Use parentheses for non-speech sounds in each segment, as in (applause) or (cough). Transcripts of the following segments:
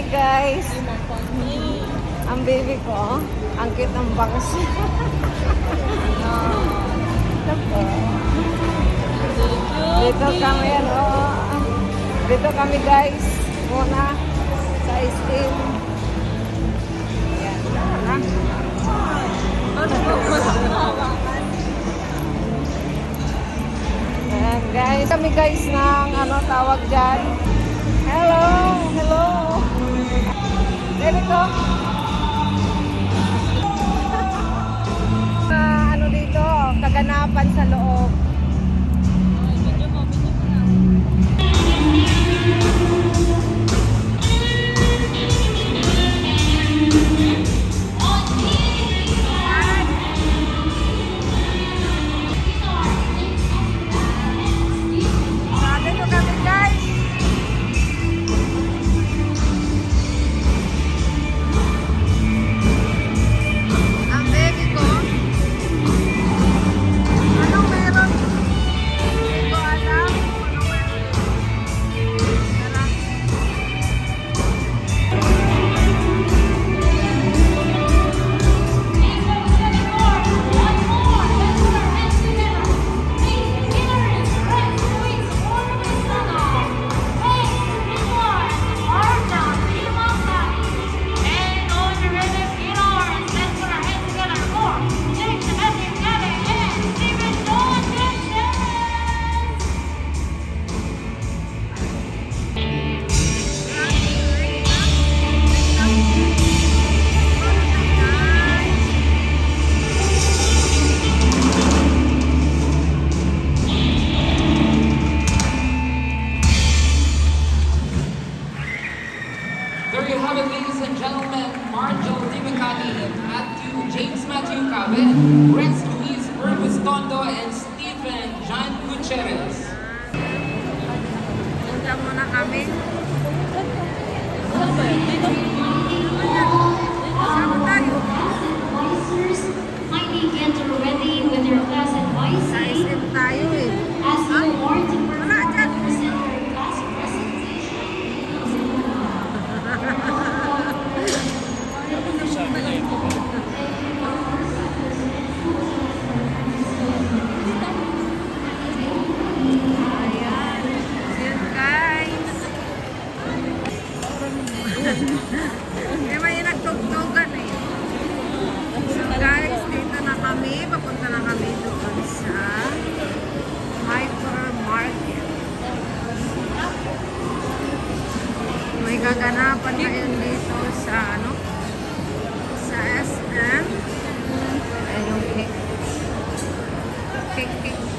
Hi guys! Ang baby ko, ang cute ng bangs. (laughs) Dito kami, ano, dito kami guys, muna sa na. Ayan guys, kami guys ng ano tawag dyan. Hello, hello. Baby ko. (laughs) Ah, ano dito, kaganapan sa loob. Matthew Cabe, Rex Luis Burgos Tondo, and Stephen John Gutierrez. Punta muna kami. Sama Kaya may nagtugtugan eh. So guys, dito na kami. Papunta na kami doon sa hypermarket. May gaganapan ngayon dito sa ano? Sa SM. Ay, yung cake. Cake, cake.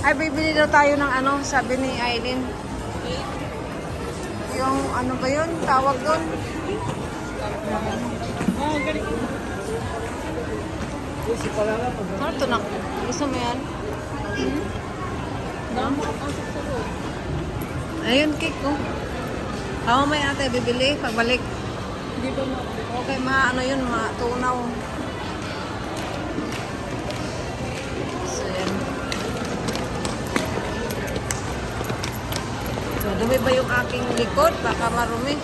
Ay, bibili daw tayo ng ano, sabi ni Aileen. Yung ano ba yun? Tawag doon? Ano ito na? Gusto mo yan? Hmm? Ayun, cake ko. Ako may ate, bibili, pagbalik. Okay, ma, ano yun, ma, tunaw. So, yan. Madumi ba yung aking likod? Baka marumi.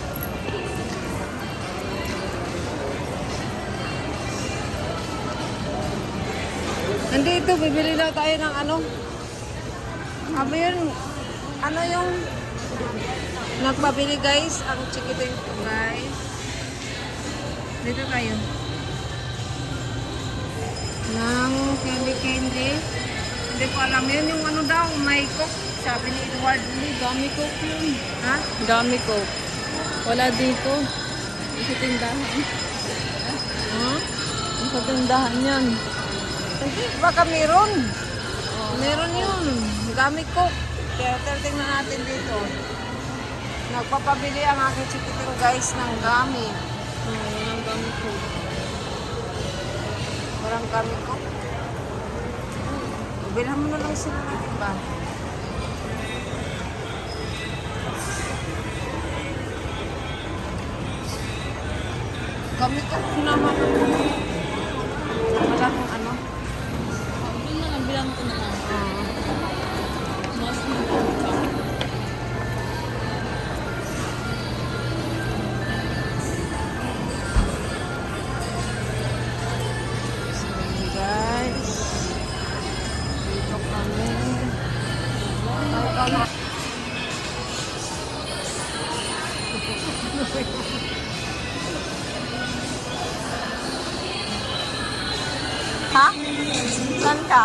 Nandito, bibili daw tayo ng ano. Sabi yun, ano yung nagpabili guys, ang chikiting guys. Dito tayo. Ng candy candy. Hindi ko alam yun yung ano daw, may cook. Sabi ni Edward. Hindi, dami coke yun. Ha? Dami coke. Wala dito. Sa tindahan. Ha? Sa tindahan yan. Hindi, baka meron. Meron yun. Dami cook. Kaya tingnan natin dito. Nagpapabili ang aking chikiting guys ng gami. Hmm, walang dami coke. Parang gami ko. Bilhan mo na lang sila ng iba. Kami ko sinama ko. Wala kong ano. Yun na lang, bilang ko na lang. Ha? Saan ka?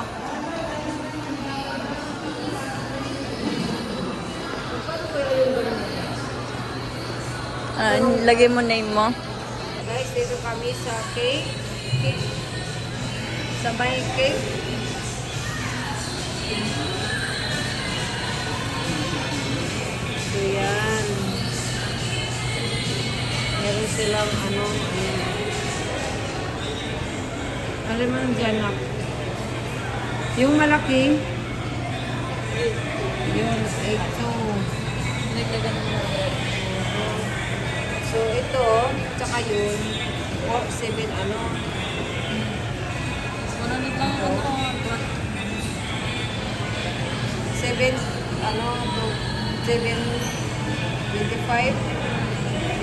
Ah, lagay mo name mo. Guys, dito kami sa cake. Sa may cake. Silang ano, ano. Alam mo nang dyan up. Yung malaki, yun, 8 Naglagan mo. So, ito, tsaka yun, 4, 7, ano, Mananit lang ang ano. 7, ano, to 7, 25.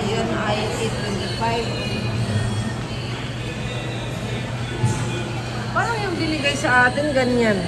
Yun ay 8, 25. Parang yung binigay sa atin, ganyan.